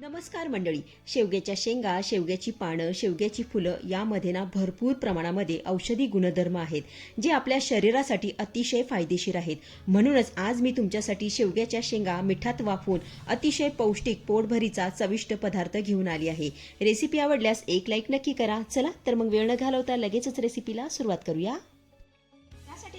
नमस्कार मंडळी. शेवग्याच्या शेंगा शेवग्याची पानं शेवग्याची फुलं यामध्ये ना भरपूर प्रमाणामध्ये औषधी गुणधर्म आहेत जे आपल्या शरीरासाठी अतिशय फायदेशीर आहेत. म्हणूनच आज मी तुमच्यासाठी शेवग्याच्या शेंगा मिठात वाफवून अतिशय पौष्टिक पोटभरीचा चविष्ट पदार्थ घेऊन आली आहे. रेसिपी आवडल्यास एक लाईक नक्की करा. चला तर मग वेळ न घालवता लगेचच रेसिपीला सुरुवात करूया.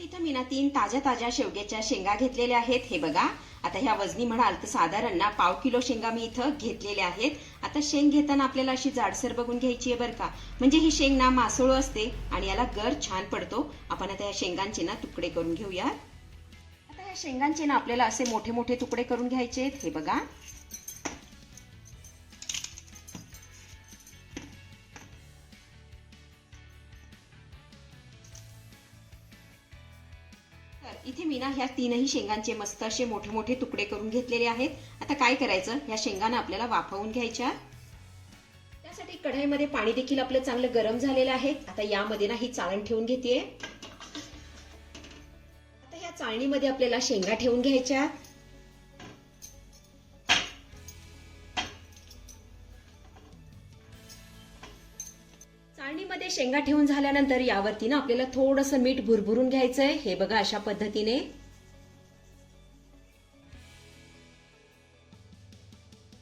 इथं मी ना तीन ताज्या ताज्या शेवग्याच्या शेंगा घेतलेल्या आहेत. हे बघा. आता ह्या वजनी म्हणाल तर साधारण ना पाव किलो शेंगा मी इथं घेतलेल्या आहेत. आता शेंग घेताना आपल्याला अशी जाडसर बघून घ्यायची आहे बरं का. म्हणजे ही शेंग ना मासोळू असते आणि याला गर छान पडतो. आपण आता या शेंगांचे ना तुकडे करून घेऊया आता या शेंगांचे ना आपल्याला असे मोठे मोठे तुकडे करून घ्यायचे आहेत. हे बघा. तर इथे मी ना ह्या तीनही शेंगांचे मस्त असे मोठे मोठे तुकडे करून घेतलेले आहेत. आता काय करायचं? ह्या शेंगांना आपल्याला वाफवून घ्यायच्या. त्यासाठी कढाईमध्ये पाणी देखील आपलं चांगलं गरम झालेलं आहे. आता यामध्ये ना ही चाळण ठेवून घेते आता ह्या चाळणीमध्ये आपल्याला शेंगा ठेवून घ्यायच्या. शेंगा ठेवून झाल्यानंतर यावरती ना आपल्याला थोडंसं मीठ भुरभुरून घ्यायचंय. हे बघा अशा पद्धतीने.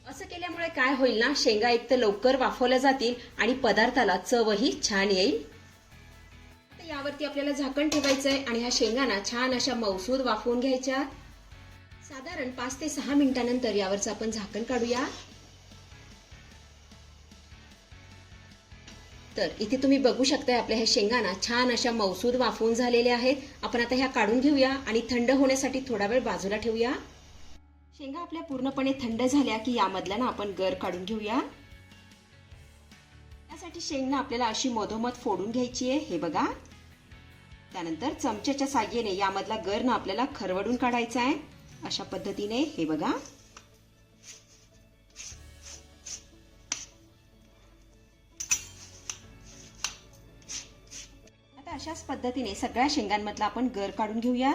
असं केल्यामुळे काय होईल ना शेंगा एक तर लवकर वाफवल्या जातील आणि पदार्थाला चवही छान येईल. यावरती आपल्याला झाकण ठेवायचंय आणि ह्या शेंगाना छान अशा मौसूद वाफवून घ्यायच्या. साधारण पाच ते सहा मिनिटानंतर यावरचं आपण झाकण काढूया. तर इथे तुम्ही बघू शकताय आपल्या ह्या शेंगाना छान अशा मौसूद वाफवून झालेल्या आहेत. आपण आता ह्या काढून घेऊया आणि थंड होण्यासाठी थोडा वेळ बाजूला ठेवूया. शेंगा आपल्या पूर्णपणे थंड झाल्या की यामधल्या ना आपण गर काढून घेऊया. त्यासाठी शेंगा आपल्याला अशी मधोमध फोडून घ्यायची आहे हे बघा. त्यानंतर चमच्याच्या साह्येने यामधला गर ना आपल्याला खरवडून काढायचा आहे. अशा पद्धतीने हे बघा. आता अशाच पद्धतीने सगळ्या शेंगांमधला आपण गर काढून घेऊया.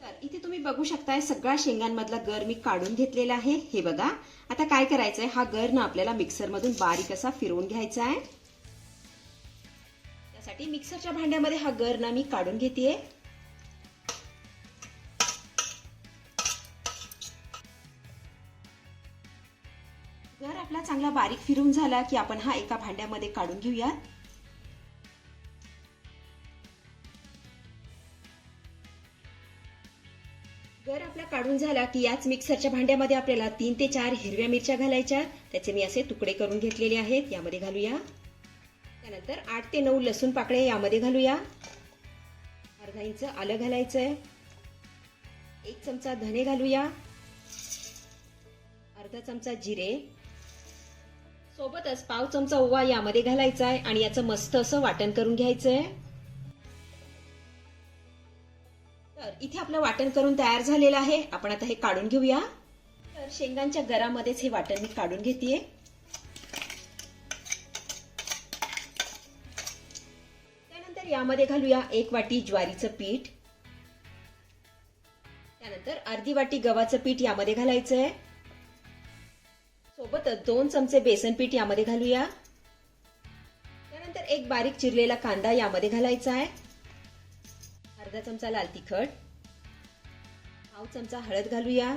तर इथे तुम्ही बघू शकताय सगळ्या शेंगांमधला गर मी काढून घेतलेला आहे. हे बघा आता काय करायचंय? हा गर ना आपल्याला मिक्सरमधून बारीक असा फिरवून घ्यायचा आहे. त्यासाठी मिक्सरच्या भांड्यामध्ये हा गर ना मी काढून घेते आपला चांगला बारीक फिरून झाला की आपण हा एका भांड्यामध्ये काढून घेऊया गर आपला काढून झाला की याच मिक्सरच्या भांड्यामध्ये आपल्याला तीन ते चार हिरव्या मिरच्या घालायच्या त्याचे मी असे तुकडे करून घेतलेले आहेत. यामध्ये घालूया. त्यानंतर आठ ते नऊ लसूण पाकळे यामध्ये घालूया. अर्धा इंच आलं घालायचंय. एक चमचा धने घालूया. अर्धा चमचा जिरे. सोबतच पाव चमचा ओवा यामध्ये घालायचा आहे आणि याचं मस्त असं वाटण करून घ्यायचं आहे तर इथे आपलं वाटण करून तयार झालेलं आहे. आपण आता हे काढून घेऊया. तर शेंगांच्या गरामध्येच हे वाटण मी काढून घेते त्यानंतर यामध्ये घालूया एक वाटी ज्वारीचं पीठ. त्यानंतर अर्धी वाटी गव्हाचं पीठ यामध्ये घालायचं आहे सोबतच दोन चमचे बेसन पीठ यामध्ये घालूया. त्यानंतर एक बारीक चिरलेला कांदा यामध्ये घालायचा आहे. अर्धा चमचा लाल तिखट. पाव चमचा हळद घालूया.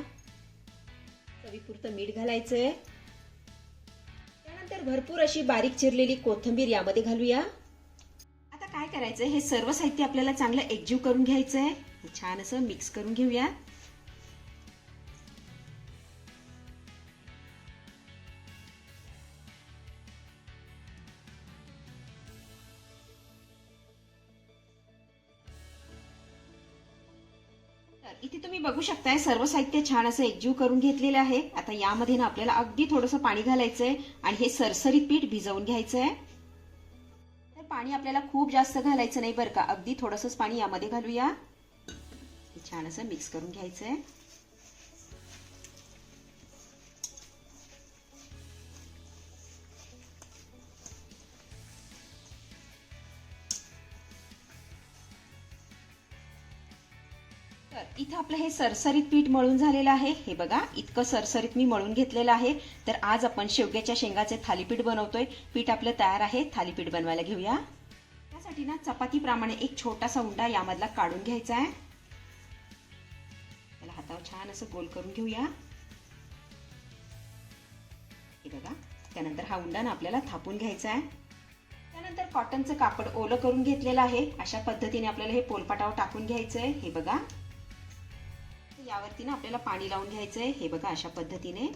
चवीपुरतं मीठ घालायचंय. त्यानंतर भरपूर अशी बारीक चिरलेली कोथिंबीर यामध्ये घालूया. आता काय करायचंय? हे सर्व साहित्य आपल्याला चांगलं एकजीव करून घ्यायचंय. छान असं मिक्स करून घेऊया. इथे तुम्ही बघू शकताय सर्व साहित्य छान असं एकजीव करून घेतलेलं आहे. आता यामध्ये ना आपल्याला अगदी थोडंसं पाणी घालायचंय आणि हे सरसरीत पीठ भिजवून घ्यायचं आहे तर पाणी आपल्याला खूप जास्त घालायचं नाही बरं का. अगदी थोडंसंच पाणी यामध्ये घालूया. छान असं मिक्स करून घ्यायचंय. इथं आपलं हे सरसरीत पीठ मळून झालेलं आहे. हे बघा इतकं सरसरीत मी मळून घेतलेलं आहे. तर आज आपण शेवग्याच्या शेंगाचे थालीपीठ बनवतोय. पीठ आपलं तयार आहे. थालीपीठ बनवायला घेऊया. त्यासाठी ना चपातीप्रमाणे एक छोटासा उंडा यामधला काढून घ्यायचा आहे. त्याला हातावर छान असं गोल करून घेऊया. हे बघा त्यानंतर हा उंडा ना आपल्याला थापून घ्यायचा आहे. त्यानंतर कॉटनचं कापड ओलं करून घेतलेलं आहे. अशा पद्धतीने आपल्याला हे पोलपाटावर टाकून घ्यायचं आहे हे बघा. यावरती ना आपल्याला पाणी लावून घ्यायचं आहे हे बघा अशा पद्धतीने.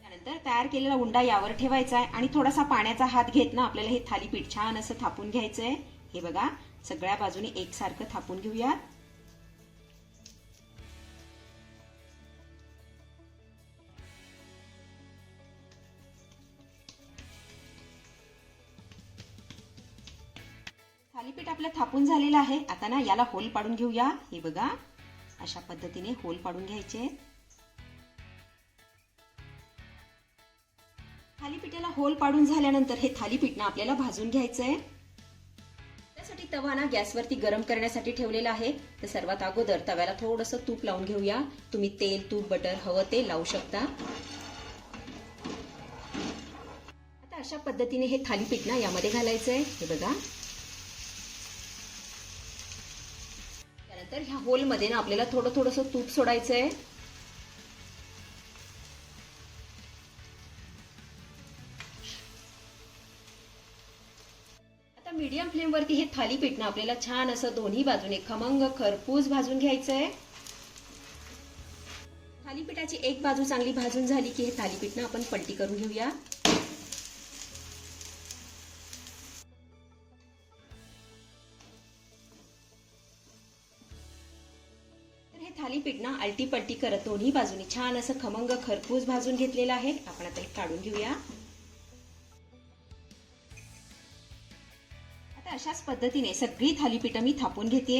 त्यानंतर तयार केलेला उंडा यावर ठेवायचा आहे आणि थोडासा पाण्याचा हात घेत ना आपल्याला हे थालीपीठ छान असं थापून घ्यायचंय. हे बघा सगळ्या बाजूने एकसारखं थापून घेऊयात. थालीपीठ आपलं थापून झालेलं आहे. आता ना याला होल पाडून घेऊया. हे बघा. अशा पद्धतीने होल पाडून घ्यायचे. थालीपीठाला होल पाडून झाल्यानंतर हे थालीपीठ ना आपल्याला भाजून घ्यायचंय. त्यासाठी तवा ना गॅसवरती गरम करण्यासाठी ठेवलेला आहे. तर सर्वात अगोदर तव्याला थोडंसं तूप लावून घेऊया. तुम्ही तेल तूप बटर हवं ते लावू शकता. आता अशा पद्धतीने हे थालीपीठ ना यामध्ये घालायचंय. हे बघा. त्यानंतर ह्या होलमध्ये ना आपल्याला थोडं थोडंसं तूप सोडायचंय. आता मीडियम फ्लेमवरती हे थालीपीठ ना आपल्याला छान असं दोन्ही बाजूने खमंग खरपूस भाजून घ्यायचंय. थालीपीठाची एक बाजू चांगली भाजून झाली की हे थालीपीठ ना आपण पलटी करून घेऊया. तर हे ना पलटी करत दोन्ही बाजूनी छान असं खमंग खरपूस भाजून घेतलेलं आहे. आपण आता हे काढून घेऊया. आता अशाच पद्धतीने सगळी थालीपीठं मी थापून घेते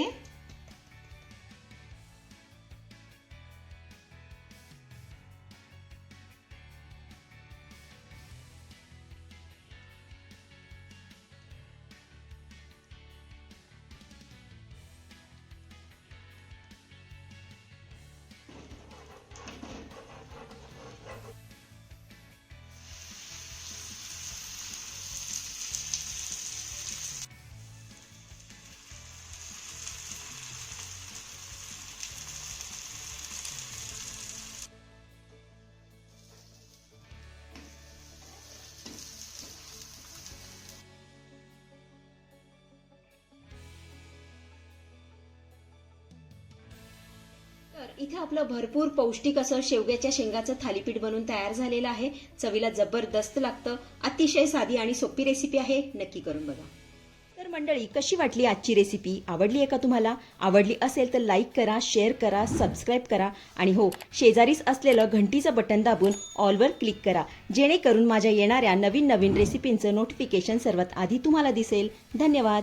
तर इथे आपलं भरपूर पौष्टिक असं शेवग्याच्या शेंगाचं थालीपीठ बनून तयार झालेलं आहे. चवीला जबरदस्त लागतं. अतिशय साधी आणि सोपी रेसिपी आहे. नक्की करून बघा. तर मंडळी कशी वाटली आजची रेसिपी आवडली आहे का तुम्हाला? आवडली असेल तर लाईक करा शेअर करा सबस्क्राईब करा आणि हो शेजारीच असलेलं घंटीचं बटन दाबून ऑलवर क्लिक करा. जेणेकरून माझ्या येणाऱ्या नवीन नवीन रेसिपींचं नोटिफिकेशन सर्वात आधी तुम्हाला दिसेल. धन्यवाद.